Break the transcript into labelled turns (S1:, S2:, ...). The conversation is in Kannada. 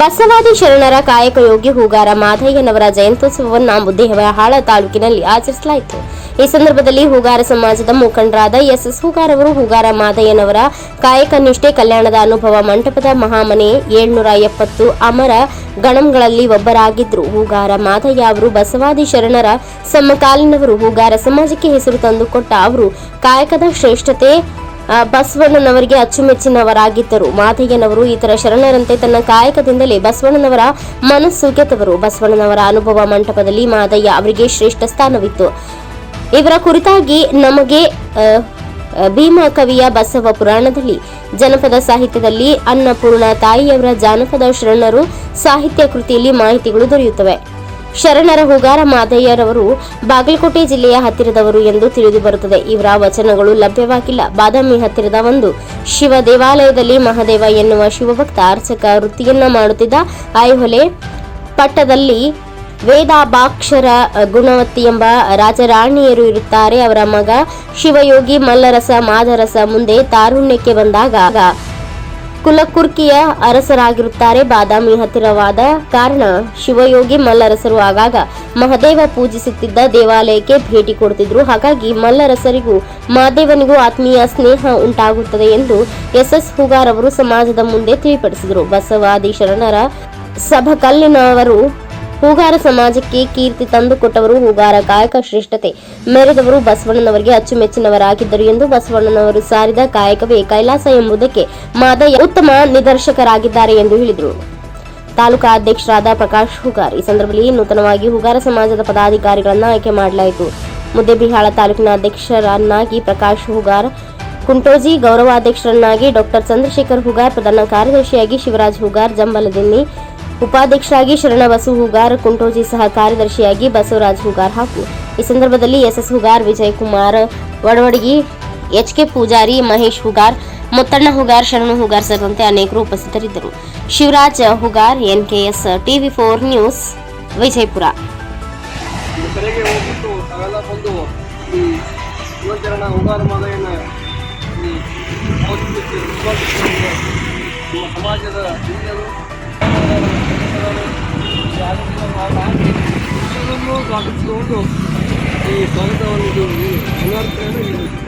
S1: ಬಸವಾದಿ ಶರಣರ ಕಾಯಕಯೋಗಿ ಹೂಗಾರ ಮಾಧಯ್ಯನವರ ಜಯಂತ್ಯೋತ್ಸವವನ್ನು ಮುದ್ದೇಹಹಾಳ ತಾಲೂಕಿನಲ್ಲಿ ಆಚರಿಸಲಾಯಿತು. ಈ ಸಂದರ್ಭದಲ್ಲಿ ಹೂಗಾರ ಸಮಾಜದ ಮುಖಂಡರಾದ ಎಸ್ ಎಸ್ ಹೂಗಾರ್ ಅವರು, ಹೂಗಾರ ಮಾದಯ್ಯನವರ ಕಾಯಕ ನಿಷ್ಠೆ, ಕಲ್ಯಾಣದ ಅನುಭವ ಮಂಟಪದ ಮಹಾಮನೆ ಏಳ್ನೂರ ಎಪ್ಪತ್ತು ಅಮರ ಗಣಂಗಳಲ್ಲಿ ಒಬ್ಬರಾಗಿದ್ದರು ಹೂಗಾರ ಮಾದಯ್ಯ ಅವರು ಬಸವಾದಿ ಶರಣರ ಸಮಕಾಲೀನವರು. ಹೂಗಾರ ಸಮಾಜಕ್ಕೆ ಹೆಸರು ತಂದುಕೊಟ್ಟ ಅವರು ಕಾಯಕದ ಶ್ರೇಷ್ಠತೆ ಬಸವಣ್ಣನವರಿಗೆ ಅಚ್ಚುಮೆಚ್ಚಿನವರಾಗಿದ್ದರು. ಮಾದಯ್ಯನವರು ಇತರ ಶರಣರಂತೆ ತನ್ನ ಕಾಯಕದಿಂದಲೇ ಬಸವಣ್ಣನವರ ಮನಸ್ಸು ಗೆದ್ದವರು ಬಸವಣ್ಣನವರ ಅನುಭವ ಮಂಟಪದಲ್ಲಿ ಮಾದಯ್ಯ ಅವರಿಗೆ ಶ್ರೇಷ್ಠ ಸ್ಥಾನವಿತ್ತು. ಇವರ ಕುರಿತಾಗಿ ನಮಗೆ ಭೀಮ ಕವಿಯ ಬಸವ ಪುರಾಣದಲ್ಲಿ, ಜನಪದ ಸಾಹಿತ್ಯದಲ್ಲಿ ಅನ್ನಪೂರ್ಣ ತಾಯಿಯವರ ಜಾನಪದ ಶರಣರು ಸಾಹಿತ್ಯ ಕೃತಿಯಲ್ಲಿ ಮಾಹಿತಿಗಳು ದೊರೆಯುತ್ತವೆ. ಶರಣರ ಹುಗಾರ ಮಾದಯ್ಯರವರು ಬಾಗಲಕೋಟೆ ಜಿಲ್ಲೆಯ ಹತ್ತಿರದವರು ಎಂದು ತಿಳಿದು ಬರುತ್ತದೆ. ಇವರ ವಚನಗಳು ಲಭ್ಯವಾಗಿಲ್ಲ. ಬಾದಾಮಿ ಹತ್ತಿರದ ಒಂದು ಶಿವ ದೇವಾಲಯದಲ್ಲಿ ಮಹಾದೇವ ಎನ್ನುವ ಶಿವಭಕ್ತ ಅರ್ಚಕ ವೃತ್ತಿಯನ್ನ ಮಾಡುತ್ತಿದ್ದ ಐಹೊಲೆ ಪಟ್ಟದಲ್ಲಿ ವೇದಾಭಾಕ್ಷರ ಗುಣವತಿ ಎಂಬ ರಾಜರಾಣಿಯರು ಇರುತ್ತಾರೆ. ಅವರ ಮಗ ಶಿವಯೋಗಿ ಮಲ್ಲರಸ ಮಾದರಸ ಮುಂದೆ ತಾರುಣ್ಯಕ್ಕೆ ಬಂದಾಗ ಕುಲಕುರ್ಕಿಯ ಅರಸರಾಗಿರುತ್ತಾರೆ. ಬಾದಾಮಿ ಹತ್ತಿರವಾದ ಕಾರಣ ಶಿವಯೋಗಿ ಮಲ್ಲರಸರು ಆಗಾಗ ಮಹದೇವ ಪೂಜಿಸುತ್ತಿದ್ದ ದೇವಾಲಯಕ್ಕೆ ಭೇಟಿ ಕೊಡುತ್ತಿದ್ರು ಹಾಗಾಗಿ ಮಲ್ಲರಸರಿಗೂ ಮಹದೇವನಿಗೂ ಆತ್ಮೀಯ ಸ್ನೇಹ ಉಂಟಾಗುತ್ತದೆ ಎಂದು ಎಸ್ ಎಸ್ ಹುಗಾರ್ ಅವರು ಸಮಾಜದ ಮುಂದೆ ತಿಳಿಪಡಿಸಿದರು. ಬಸವಾದಿ ಶರಣರ ಸಭಕಲ್ಲಿನವರು ಹೂಗಾರ ಸಮಾಜಕ್ಕೆ ಕೀರ್ತಿ ತಂದುಕೊಟ್ಟವರು ಹೂಗಾರ ಕಾಯಕ ಶ್ರೇಷ್ಠತೆ. ಮೆರೆದವರು ಬಸವಣ್ಣನವರಿಗೆ ಅಚ್ಚುಮೆಚ್ಚಿನವರಾಗಿದ್ದರು ಎಂದು ಬಸವಣ್ಣನವರು ಸಾರಿದ ಕಾಯಕವೇ ಕೈಲಾಸ ಎಂಬುದಕ್ಕೆ ಮಾದಯ್ಯ ಉತ್ತಮ ನಿದರ್ಶಕರಾಗಿದ್ದಾರೆ ಎಂದು ಹೇಳಿದರು. ತಾಲೂಕಾ ಅಧ್ಯಕ್ಷರಾದ ಪ್ರಕಾಶ್ ಹುಗಾರ್. ಈ ಸಂದರ್ಭದಲ್ಲಿ ನೂತನವಾಗಿ ಹುಗಾರ ಸಮಾಜದ ಪದಾಧಿಕಾರಿಗಳನ್ನು ಆಯ್ಕೆ ಮಾಡಲಾಯಿತು. ಮುದ್ದೆಬಿಹಾಳ ತಾಲೂಕಿನ ಅಧ್ಯಕ್ಷರನ್ನಾಗಿ ಪ್ರಕಾಶ್ ಹುಗಾರ್, ಕುಂಟೋಜಿ ಗೌರವಾಧ್ಯಕ್ಷರನ್ನಾಗಿ ಡಾಕ್ಟರ್ ಚಂದ್ರಶೇಖರ್ ಹುಗಾರ್, ಪ್ರಧಾನ ಕಾರ್ಯದರ್ಶಿಯಾಗಿ ಶಿವರಾಜ್ ಹುಗಾರ್, ಜಂಬಲದಿನ್ನಿ ಉಪಾಧ್ಯಕ್ಷರಾಗಿ ಶರಣಬಸು ಹುಗಾರ್ ಕುಂಟೋಜಿ ಸಹ ಕಾರ್ಯದರ್ಶಿಯಾಗಿ ಬಸವರಾಜ್ ಹುಗಾರ್ ಹಾಗೂ ಈ ಸಂದರ್ಭದಲ್ಲಿ S S Hugar Vijay Kumar Odavadagi H K Poojari Mahesh Hugar, Muttanna Hugar, Sharana Hugar ಸೇರಿದಂತೆ ಅನೇಕರು ಉಪಸ್ಥಿತರಿದ್ದರು. Shivraj Hugar, NKS TV four news Vijayapura.
S2: ಸ್ವಾಗತಿಸಿಕೊಂಡು ಈ ಸ್ವಾಗತವನ್ನು ಇದು